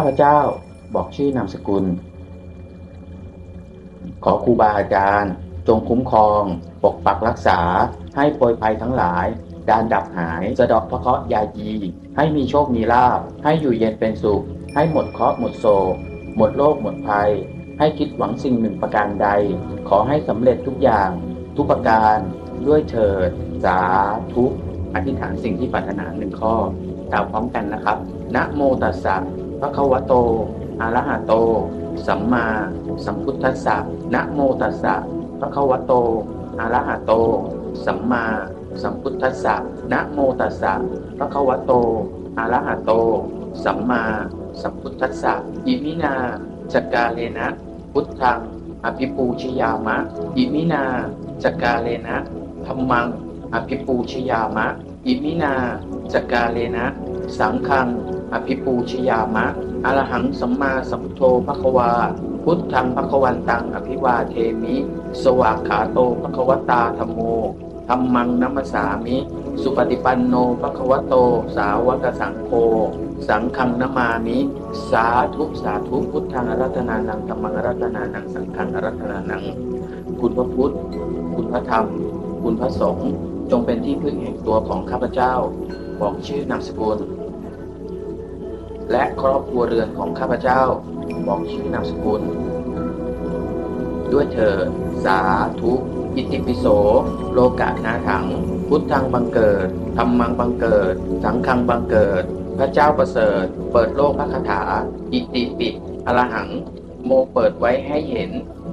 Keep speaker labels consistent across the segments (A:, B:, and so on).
A: ข้าพเจ้าบอกชื่อนามสกุล ขอครูบาอาจารย์ จงคุ้มครอง ปกปักรักษา ให้โปรยภัยทั้งหลายการดับหายสะดอกพระเคราะห์ยายี ให้มีโชคมีลาภให้อยู่เย็นเป็นสุข ให้หมดเคราะห์หมดโศกหมดโรคหมดภัย ให้คิดหวังสิ่งหนึ่งประการใด ขอให้สำเร็จทุกอย่าง ทุกประการด้วยเถิด สาธุอธิษฐานสิ่งที่ปรารถนาหนึ่งข้อกล่าวพร้อมกันนะครับ นะโมตัสสะ พระควโตอะระหะโต สัมมาสัมพุทธัสสะนะโมตัสสะพระควโตอะระหะโต สัมมาสัมพุทธัสสะนะโมตัสสะพระควโตอะระหะโต สัมมาสัมพุทธัสสะอิมินาจกาเลนะ พุทธังอภิปูชยามะ อิมินาจกาเลนะธรรมังอภิปูชยามะ อิมินาจกาเลนะ สังฆัง อภิปูชยามะอรหังสัมมาสัมพุทโธภควา พุทธังภควันตังอภิวาเทมิ สวากขาโตภควตาธรรมโมธรรมังนัมสสามิ สุปฏิปันโนภควโต สาวกสังโฆ สังฆังนามามิ สาธุสาธุพุทธังอรัตนานังธรรมังอรัตนานัง สังฆังอรัตนานัง คุณพระพุทธ คุณพระธรรม คุณพระสงฆ์ จงเป็นที่พึ่งแห่งตัวของข้าพเจ้า บอกชื่อนามสกุล และครอบครัวเรือนของข้าพเจ้า บอกชื่อนามสกุล ด้วยเถิดสาธุอิติปิโส โลกะนาถัง พุทธังบังเกิดธรรมังบังเกิด สังฆังบังเกิด พระเจ้าประเสริฐ เปิดโลกพระคาถา อิติปิอรหัง โมเปิดไว้ให้เห็น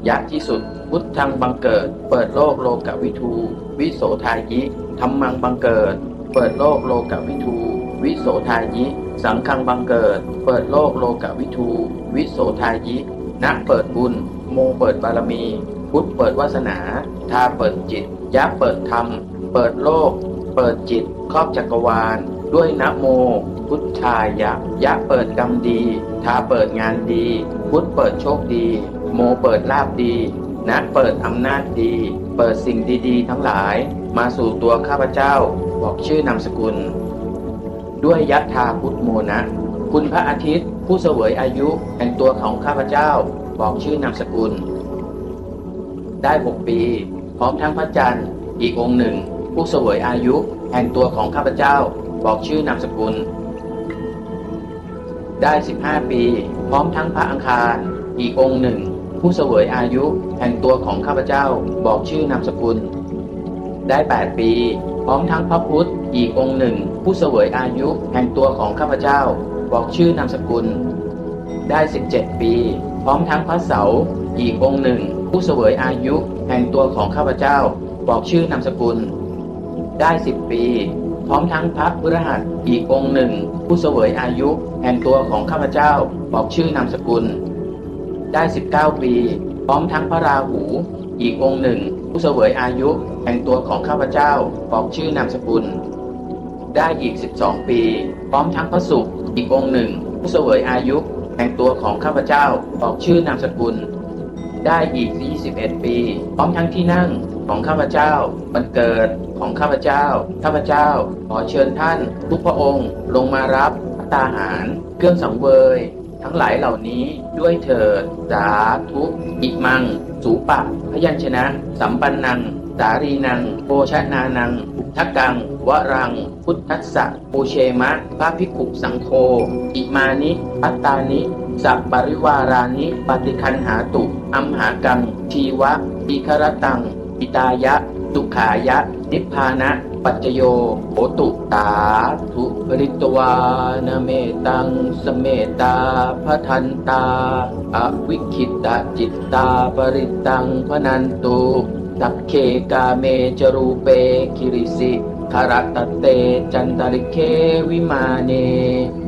A: ยะที่สุด พุทธังบังเกิด เปิดโลกโลกวิทู วิโสทายิธรรมังบังเกิด เปิดโลกโลกวิทู วิโสทายิ สังฆังบังเกิด เปิดโลกโลกวิทู วิโสทายิณเปิดบุญ โมเปิดบารมี พุทธเปิดวาสนา ทาเปิดจิตยะเปิดธรรม เปิดโลก เปิดจิต ครอบจักรวาล ด้วยนะโม พุทธายะ ยะเปิดกรรมดี ทาเปิดงานดี พุทธเปิดโชคดี โมเปิดลาบดีนะเปิดอำนาจดี เปิดสิ่งดีๆ ทั้งหลาย มาสู่ตัวข้าพเจ้า บอกชื่อนามสกุล ด้วยยัตถาพุทธโมนะ คุณพระอาทิตย์ ผู้เสวยอายุแห่งตัวของข้าพเจ้าบอกชื่อนามสกุล ได้หกปี พร้อมทั้งพระจันทร์อีกองค์หนึ่ง ผู้เสวยอายุแห่งตัวของข้าพเจ้าบอกชื่อนามสกุล ได้ 15 ปี พร้อมทั้งพระอังคาร อีกองค์หนึ่ง ผู้เสวยอายุแห่งตัวของข้าพเจ้าบอกชื่อนามสกุล ได้ 8 ปี พร้อมทั้งพระพุทธอีกองค์หนึ่ง ผู้เสวยอายุแห่งตัวของข้าพเจ้า บอกชื่อนามสกุล ได้ 17 ปี พร้อมทั้งพระเสาอีกองค์หนึ่ง ผู้เสวยอายุแห่งตัวของข้าพเจ้า บอกชื่อนามสกุล ได้ 10 ปี พร้อมทั้งพระพฤหัสอีกองค์หนึ่ง ผู้เสวยอายุแห่งตัวของข้าพเจ้า บอกชื่อนามสกุล ได้ 19 ปี พร้อมทั้งพระราหู อีกองค์หนึ่ง ผู้เสวยอายุ แห่งตัวของข้าพเจ้าบอกชื่อนามสกุล ได้อีก 12 ปี พร้อมทั้งพระศุกรอีกองหนึ่ง ผู้เสวยอายุแห่งตัวของข้าพเจ้าบอกชื่อนามสกุล ได้อีก 21 ปี พร้อมทั้งที่นั่งของข้าพเจ้าบันเกิดของข้าพเจ้า ข้าพเจ้าขอเชิญท่าน ทุกพระองค์ลงมารับตาหาร เครื่องสังเวย ทั้งหลายเหล่านี้ด้วยเถิดสาธุอิมัง สูปะ พยัญชนะ สัมปันนัง สารีนังโภชนานังอุทกัง วรัง พุทธัสสะปูเชมะพระภิกขุสังโฆอิมานิอัตตานิสัปริวารานิปฏิคันหาตุ อัมหากัง ชีวะอิครตังอิตายะตุขายะ นิพพานะ ปัจโยโหตุตาทุปริตวานเมตัง สเมตาพทันตา อวิคิตจิตตาปริตังพนันตุ ตักเคกาเมจรูเปคิริสิคารตเตจันตริเควิมาเน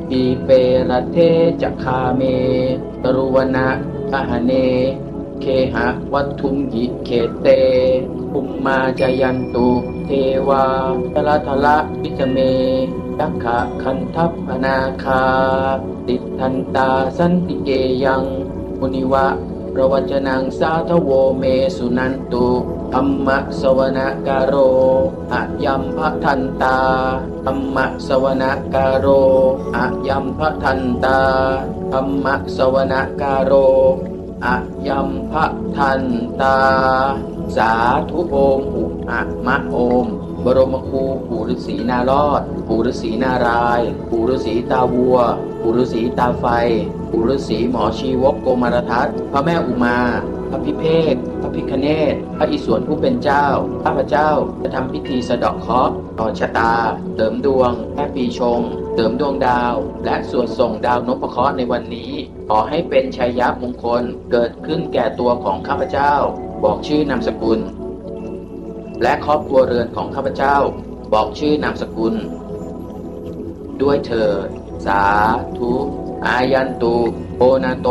A: ปีเปรเทจักคาเมตรุวนะอหเน เคหะวัตถุมหิเขเตภุมมาจายันตุเทวาทละทละวิจเมยักขะคันทัพพนาคา ติทันตาสันติเกยังมุนิวะประวัจนังสาทโวเมสุนันตุ ธรรมะสวนการโรอะยัมพะทันตาธรรมะสวนการโรอะยัมพะทันตาธรรมะสวนการโรอะยัมพะทันตา สาธุโอมอุอะมะโอม บรมครูปู่ฤาษีนารอด ปู่ฤาษีนารายปู่ฤาษีตาวัว ปู่ฤาษีตาไฟ ปู่ฤาษีหมอชีวกโกมารทัตพระแม่อุมา พระพิเภกพระพิคเนศพระอิศวรผู้เป็นเจ้า ข้าพเจ้าจะทำพิธีสะเดาะเคราะห์ต่อชะตาเสริมดวงแค่ปีชงเสริมดวงดาว และสวดส่งดาวนพเคราะห์ในวันนี้ ขอให้เป็นชัยยะมงคลเกิดขึ้นแก่ตัวของข้าพเจ้า บอกชื่อนามสกุล และครอบครัวเรือนของข้าพเจ้า บอกชื่อนามสกุล ด้วยเถิดสาธุอายันตุโอนาโต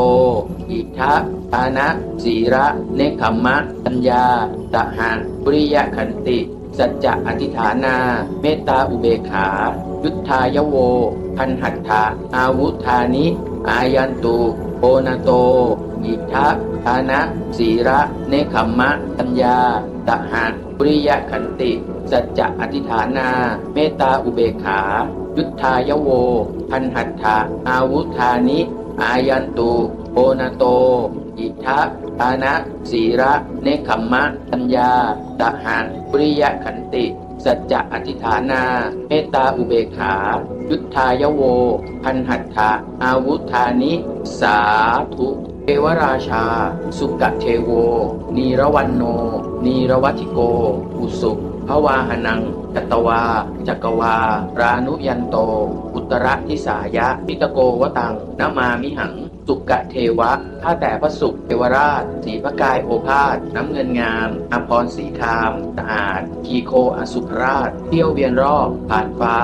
A: อิทะ ปานะสีระเนคขมมะปัญญาตหะปริยขันติ สัจจะอธิฐานา เมตตาอุเบกขา ยุทธายโว พันหัตถาอาวุธานิ อายันตุโอนาโตอิทะปานะสีระเนคขมมะปัญญาตหะปริยขันติ สัจจะอธิฐานา เมตตาอุเบกขา ยุทธายโว พันหัตถาอาวุธานิ อายันตุโอนาโต อิทะปานะสีระเนคขมมะปัญญาตหะปริยขันติ สัจจะอธิฐานา เมตตาอุเบกขา ยุทธายโว พันหัตถาอาวุธานิ สาธุเทวราชา สุกเทโว นีรวันโน นีรวัติโก อุสุภวาหนังจัตวา จักรวา รานุยันโต อุตระทิสายะพิตโกวตังนามามิหัง สุกะเทวะข้าแต่พระสุขเทวราช สีพระกายโอภาส น้ำเงินงามอภรสีคามสะอาด กีโคอสุภราช เที่ยวเวียนรอบ ผ่านฟ้า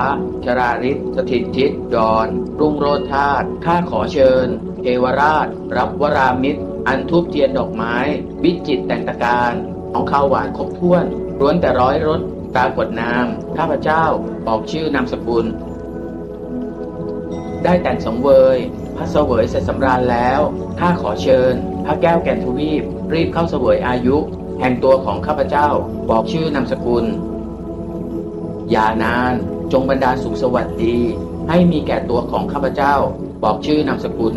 A: ชราริศสถิตทิศดอน รุ่งโรธาตุข้าขอเชิญ เทวราช รับวรามิตร อันทุบเทียนดอกไม้ วิจิตแต่งตะการของข้าวหวานครบถ้วนล้วนแต่ร้อยรสปรากฏนาม ข้าพเจ้า บอกชื่อนามสกุล ได้แต่งสงเวย พระเสวยเสร็จสำราญแล้ว ข้าขอเชิญ พระแก้วแก่นทวีป รีบเข้าเสวยอายุ แห่งตัวของข้าพเจ้า บอกชื่อนามสกุล อย่านาน จงบรรดาสุขสวัสดี ให้มีแก่ตัวของข้าพเจ้า บอกชื่อนามสกุล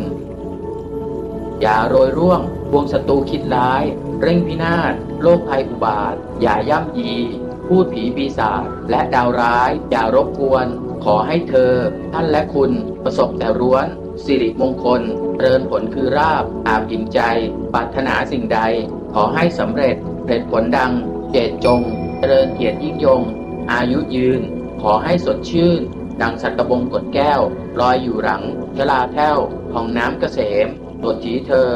A: อย่าโรยร่วงพวงศัตรูคิดร้าย เร่งพินาศ โรคภัยอุบาท อย่าย่ำยี พูดผีปีศาจและดาวร้าย อย่ารบกวน ขอให้เธอ ท่านและคุณประสบแต่ร้วน สิริมงคล เริญผลคือราบ อาบอิ่มใจ ปรารถนาสิ่งใด ขอให้สำเร็จเร็จผลดัง เจตจง เจริญเกียรติยิ่งยง อายุยืน ขอให้สดชื่น ดังสัตบงกดแก้ว ลอยอยู่หลังชลาแพ้วของน้ำเกษมตรวจถีเธอ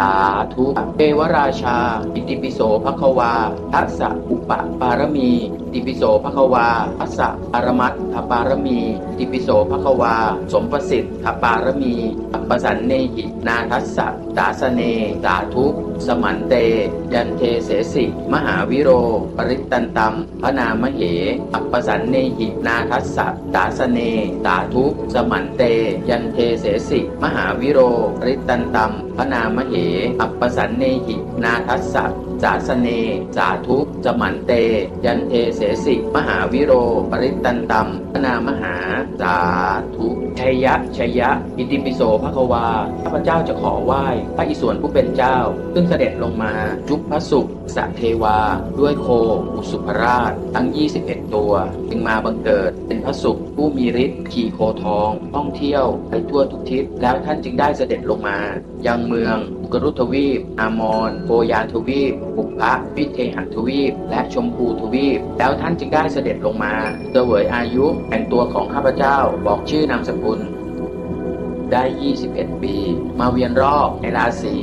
A: สาธุเทวราชา อิติปิโสภควา ทัสสะอุปปารมี ติปิโสภควาทัสสะปารมัตถปารมี ติปิโสภควา สมประสิทธิ์ถปารมีอัปปสันเนหินาทัสสะดาสเนสาธุสมันเต ยันเทเสสิ มหาวิโร ปริตันตัมพระนามเห อัปปสันเนหินาทัสสะดาสเนสาธุสมันเต ยันเทเสสิ มหาวิโร ปริตันตัมพระนามเห อัปสันเนหินาทัสสะ สาสเน สาธุสมันเต ยันเทเสสิมหาวิโร ปริตตันตัมพนามหา สาธุชัยยะชัยยะ อิติปิโสภควาข้าพเจ้าจะขอไหว้พระอิศวรผู้เป็นเจ้า ซึ่งเสด็จลงมาจุปพระสุขสเทวา ด้วยโค อุสุภราช ทั้ง 21 ตัว จึงมาบังเกิดเป็นพระสุขผู้มีฤทธิ์ขี่โคทอง ท่องเที่ยวไปทั่วทุกทิศแล้วท่านจึงได้เสด็จลงมา ยังเมืองอุกรุทวีป อามอนโพยานทวีปปุพะวิเทหันทวีป และชมพูทวีป แล้วท่านจึงได้เสด็จลงมาเสวยอายุแห่งตัวของข้าพเจ้าบอกชื่อนามสกุลได้ 21 ปี มาเวียนรอบในราศี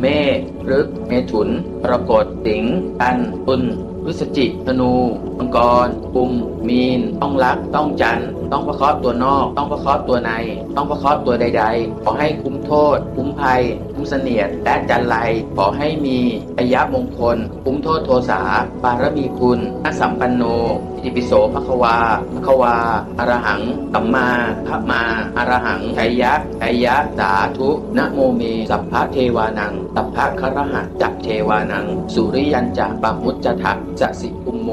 A: เมษพฤกษ์เมถุนกรกฎสิงห์กันตุลพฤศจิธนูมังกรกุม มีน ต้องรัก ต้องจันทร์ ต้องประคราะห์ตัวนอก ต้องประคราะห์ตัวใน ต้องประคราะห์ตัวใด ๆ ขอให้คุ้มโทษ คุ้มภัย คุ้มเสนียด และจันไรขอให้มีอายะมงคล คุ้มโทษโทสาบารมีคุณนัสัมปันโนอิติปิโสภควาภควาอรหังสัมมาพระมา อรหังชัยยะชัยะ สาธุนะโมเม สัพพะเทวานัง สัพพะครหะจักเทวานัง สุริยันจะปะมุจจทะจะสิคุมโม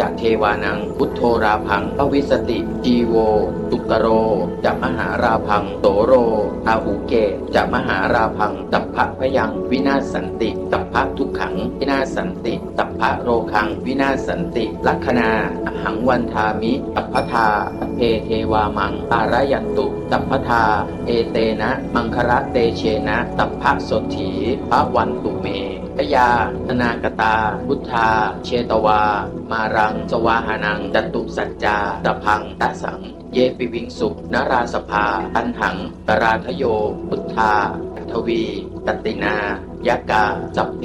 A: จักเทวานัง พุทโธราพังพวิสติจีโวตุกโรจะมหาราพังโสโรอาหูเกจะมหาราพังสัพพะพยังวินาศสันติสัพพะทุกขัง วินาศสันติสัพพะโรคัง วินาศสันติ ลัคคณาหังวันทามิสัพพทาเพเทวามังปารยันตุ ตัพพทา เอเตนะ มังคระเตเชนะ ตัพพะสถีพระวันตุเมพยาธนากตา พุทธา เชตวา มารัง สวาหานังจตุสัจจาตพังตะสัง เยปิวิงสุนราสภา ตันหังกราทโย พุทธาทวี ตตินา ยกา สัพเพ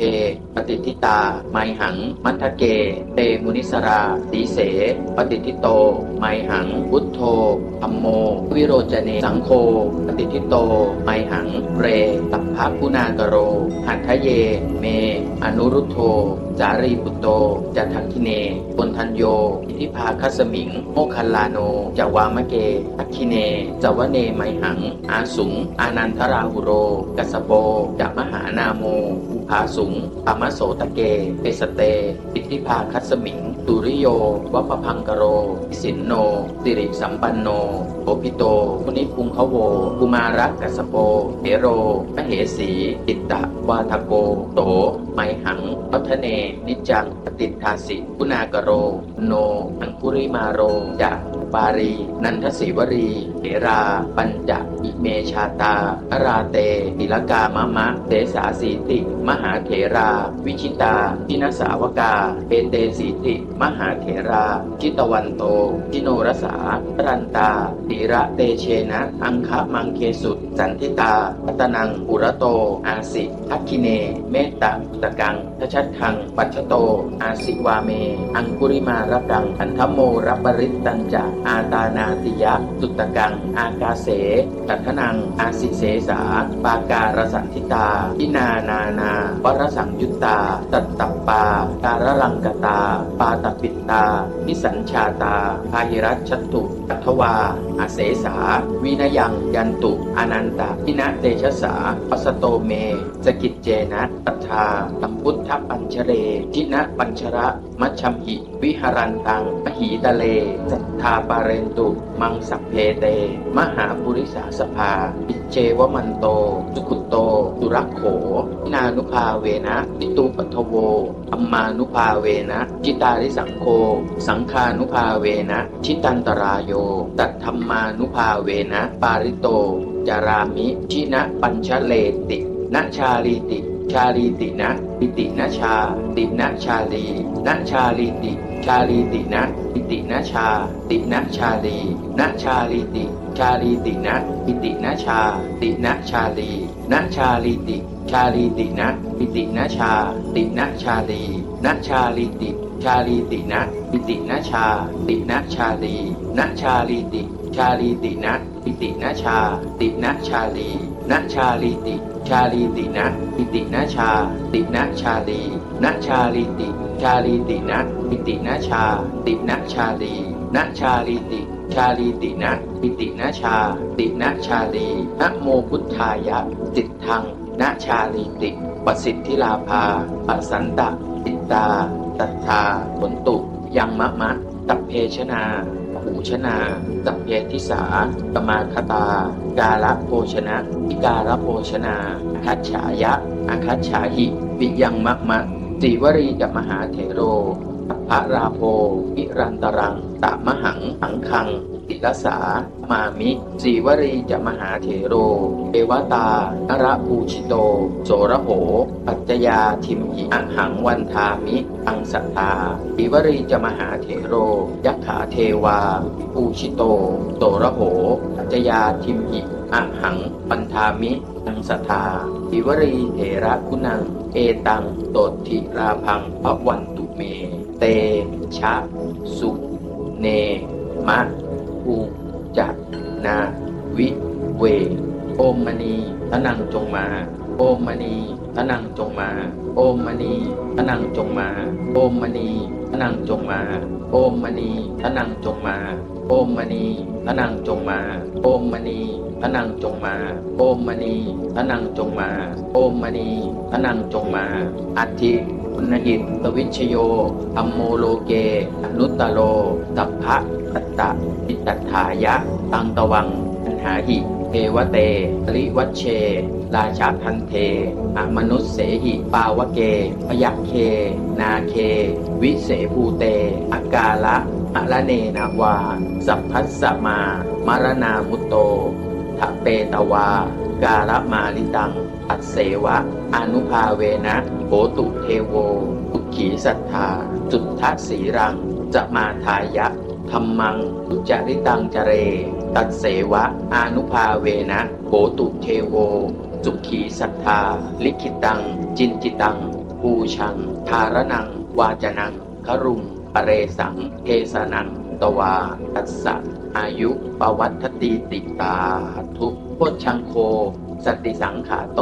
A: ปฏิทิตา ไมหัง มัทเก เตมุนิสราสีเส ปฏิทิโต ไมหัง พุทโธธัมโม วิโรจเน สังโฆ ปฏิทิโต ไมหัง เรสัพพะกุณากโร หัตถเย เม อนุรุทโธ จารีปุตโต จัทักคิเนปนทันโย อิทิพาคัสมิง โมคัลลาโน จาวามะเกทักคิเน จวเนไมหัง อาสุง อานันทราหุโร กัสโปจัมหานาโมอุภาสุงอมโสตะเกเปสเตปิทิพาคัสมิง ตุริโยวัปพังกโร สินโน สิริสัมปันโนโอพิโตคุนิพุงขโวกุมารักกัสโปเฮโรมเหสีติตตะวาทโก โต ไมหังปัทเน นิจังปฏิทาสิกุณากโร โน อังคุริมาโรจะปารี นันทศิวรีเถรา ปัญจอิเมชาตานราเตติลกามะมะเตสาสีติ มหาเถรา วิชิตาทินสาวกาเปเตสีติมหาเถราจิตวันโตจิโนรสารันตาติระเตเชนะ อังคะมังเคสุตสันทิตาพัตนังอุระโต อาสิทักคิเน เมตตาอุตกังทชัดทัง ปัชโต อาสิวาเม อังคุริมารกังอันทโมรับปริตตัญจะอาตานาติยะสุตกัง อากาเสตัทนัง อาสิเสสา ปาการสันทิตาพินานานา วรสังยุตตา ตัตตปา การลังกตา ปาต ตา นิสัญชาตา พาหิรัชชัตตุอัทวาอาเสสา วินยังยันตุ อนันตาพินะเตชะสาปัสโตเม สกิจเจนะตัทธาตัมพุทธปัญชเรทินะปัญชระมัชชมหิวิหารันตังมหีตะเลสัทธาปาเรนตุ มังสัพเพเต มหาปุริสาสภาปิเจวมันโต สุขุตโตสุรักโข นานุภาเวนะปิตูปัทโวอัมมานุภาเวนะจิตาริสังโฆสังคานุภาเวนะ ชิตันตรายโย ตัตธรรมานุภาเวนะ ปาริโต จารามิ ชินะปัญชเลตินชาลีติ ชาลีตินะปิตินะชา ตินะชาลีนะชาลีติ ชาลีตินะปิตินะชา ตินะชาลีนะชาลีติ ชาลีตินะปิตินะชา ตินะชาลีนะชาลีติ ชาลีตินะปิตินะชา ตินะชาลีนะชาลีติ ชาลีตินะปิตินะชา ตินะชาลีนะชาลีติ ชาลีตินะปิตินะชา ตินะชาลี นะชาลีติ ชาลีตินะปิตินะชา ตินะชาลีนะชาลีติ ชาลีตินะปิตินะชา ตินะชาลีนะชาลีติ ชาลีตินะปิตินะชา ตินะชาลีนะโมพุทธายะจิตทังนะชาลีติปสิทธิลาภาปสันตะติตา ตัทธาผลตุ ยังมะมะ ตัพเพชนา ชนาตัพเพทิสาตมาคตา กาลโภชนะอิการโภชนาอาคัจฉายะอาคัจฉาหิวิยังมะมะสีวรีจะมหาเถโรพระราโพอิรันตรังตามหังหังคัง ติลสา มามิสีวรีจะมหาเถโรเอวตานระภูชิโต โสระโห ปัจจยาทิมหิอังหังวันทามิ อังสัตตาสีวรีจะมหาเถโร ยักขาเทวา ภูชิโต โสระโห ปัจจยาทิมหิอังหังปันทามิอังสัทธาสีวรีเถระคุณัง เอตังโตทิราพังพระวันตุเม เต ชะ สุ เน มะ ภูจักนาวิเว โอมมณีทนังจงมา โอมมณีทนังจงมา โอมมณีทนังจงมา โอมมณีทนังจงมา โอมมณีทนังจงมา โอมมณีทนังจงมา โอมมณีทนังจงมา โอมมณีทนังจงมา โอมมณีทนังจงมา อัตถิปุณหิตตวิชโย อัมโมโลเก อนุตตโลตัพพะ ตัตตะปิตถายะ ตังตวังอันหาหิเทวเตริวัชเช ราชาทันเทอมนุษเสหิ ปาวเกพยัคเค นาเค วิเสภูเต อากาละอะระเนนาวา สัพพัสสมามารณามุตโตทะเปตวา การมาลิตัง อัสเสวะ อนุภาเวนะโหตุเทโวทุขีสัทธา จุทธสีรัง จะมาทายะ ธรรมังอุจริตังจเร ตัดเสวะอานุภาเวนะโหตุเทโว สุขีสัทธา ลิขิตัง จินจิตังปูชัง ทารนัง วาจนังครุงปเรสังเทสนัง ตวาตัสสะอายุปวัตติติตาทุโพชังโค สติสังขาโต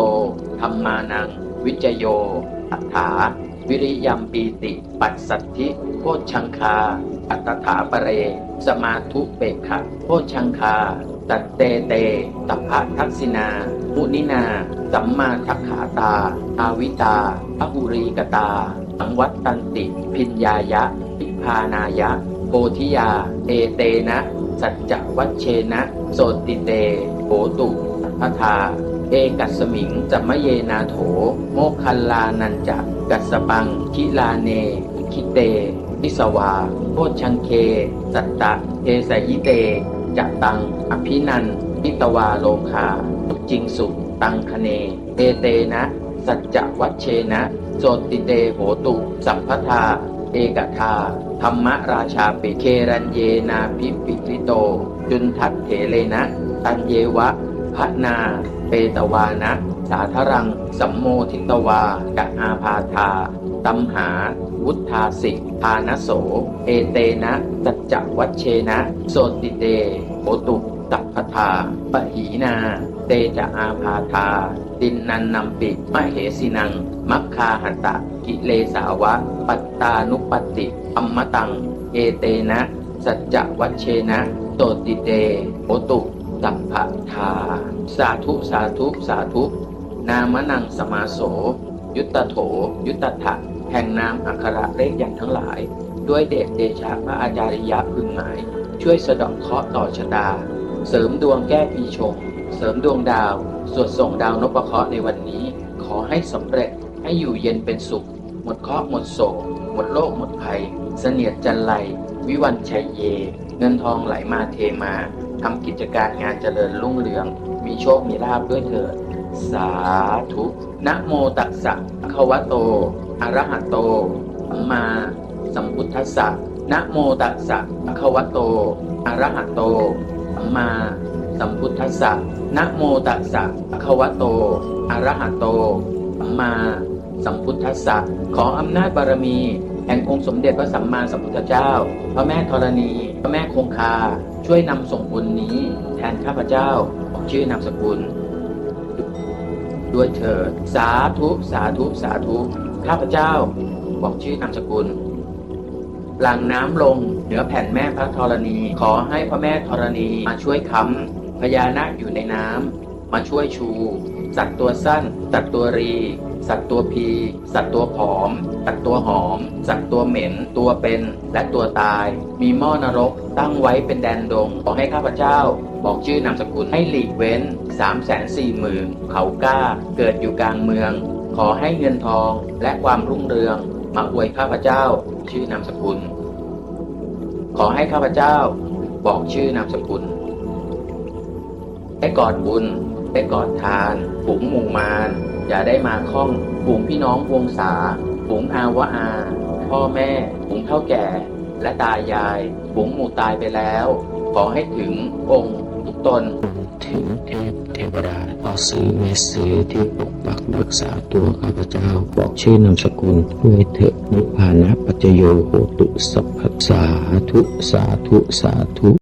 A: ธรรมานัง วิจโยอัฏฐา วิริยมปีติ ปัสสัทธิโพชังคา อัตถาปเร สมาธุเปกขะโพชังคา ตัตเตเตตัพพะทักษินามุนินา สัมมาทักขาตา อาวิตาอหุรีกตา สังวัตตันติ พิญญายะ พิพานายะโพธิยา เอเตนะ สัจจวัชเชนะ โสติเตโหตุพทาเอกัสมิงจัมะเยนาโถ โมคคัลลานันจะกัสสปังคิลาเน คิเต พิสวาโพชังเค สัตตะเทสยิเตจัตัง อภินันพิตวาโลคาสุจิงสุตังคเนเตเตนะ สัจจวัชเชนะ โสติเตโหตุ สัมพทา เอกทา ธรรมราชาปิเครัญเยนาพิปิริโต จุนทัตเถเลนะ ตันเยวะพะนา เปตวานะ สาธรัง สัมโมทิตวากะอาพาธาตัมหา วุธาสิกทานโส เอเตนะสัจจวัชเชนะ โสติเตโหตุตัพพทาปหีนา เตจะอาพาธาดินนันนำปิมะเหสินัง มัคคาหัตตะ กิเลสาวะ ปัตตานุปตติอัมมตัง เอเตนะ สัจจวัชเชนะโตติเตโหตุตัพพทา สาธุสาธุสาธุ นามนังสมาโส ยุตตโถ ยุตตถะ แห่งนามอักขระเลขอย่างทั้งหลาย ด้วยเดชเดชะพระอาจาริยะพึงหมาย ช่วยสะดอกเคราะห์ต่อชะตา เสริมดวงแก้ปีชง เสริมดวงดาว สวดส่งดาวนพเคราะห์ในวันนี้ ขอให้สำเร็จให้อยู่เย็นเป็นสุข หมดเคราะห์หมดโศก หมดโรคหมดภัย เสนียดจันไรวิวันชัยเย เงินทองไหลมาเทมาทำกิจการงานเจริญรุ่งเรือง มีโชคมีลาภด้วยเถิดสาธุนะโมตัสสะภะคะวะโต อะระหะโตสัมมาสัมพุทธัสสะนะโมตัสสะภะคะวะโตอะระหะโตสัมมาสัมพุทธัสสะนะโมตัสสะภะคะวะโตอะระหะโตสัมมาสัมพุทธัสสะขออำนาจบารมี แห่งองค์สมเด็จพระสัมมาสัมพุทธเจ้า พระแม่ธรณี พระแม่คงคา ช่วยนำส่งบุญนี้ แทนข้าพเจ้าบอชื่อนามสกุล ด้วยเถิด สาธุ สาธุ สาธุ ข้าพเจ้า บอกชื่อนามสกุล หลังน้ำลงเหนือแผ่นแม่พระธรณี ขอให้พระแม่ธรณีมาช่วยค้ำพญานาคอยู่ในน้ำมาช่วยชู สัตว์ตัวสั้น สัตว์ตัวรี สัตว์ตัวพี สัตว์ตัวผอม สัตว์ตัวหอม สัตว์ตัวเหม็น ตัวเป็น และตัวตาย มีหม้อนรกตั้งไว้เป็นแดนดง ขอให้ข้าพเจ้าบอกชื่อนามสกุลให้หลีกเว้น3ามแสนสี่หมื่นเขาก้า เกิดอยู่กลางเมือง ขอให้เงินทองและความรุ่งเรืองมาอวยข้าพเจ้าชื่อนามสกุล ขอให้ข้าพเจ้าบอกชื่อนามสกุลได้กอดบุญได้กอดทานฝูงหมู่มารอย่าได้มาข้องฝูงพี่น้องวงศาฝูงอาวะอา พ่อแม่ฝูงเท่าแก่ และตายายฝูงหมู่ตายไปแล้ว ขอให้ถึงองค์ทุกตน
B: ถึงเทพเทวดาพ่อซื้อเมสือที่ปกปักรักษาตัวข้าพเจ้า บอกชื่อนามสกุลด้วยเถอะนิพพานะปัจโยโหตุสัพพสสาธุสาธุสาธุ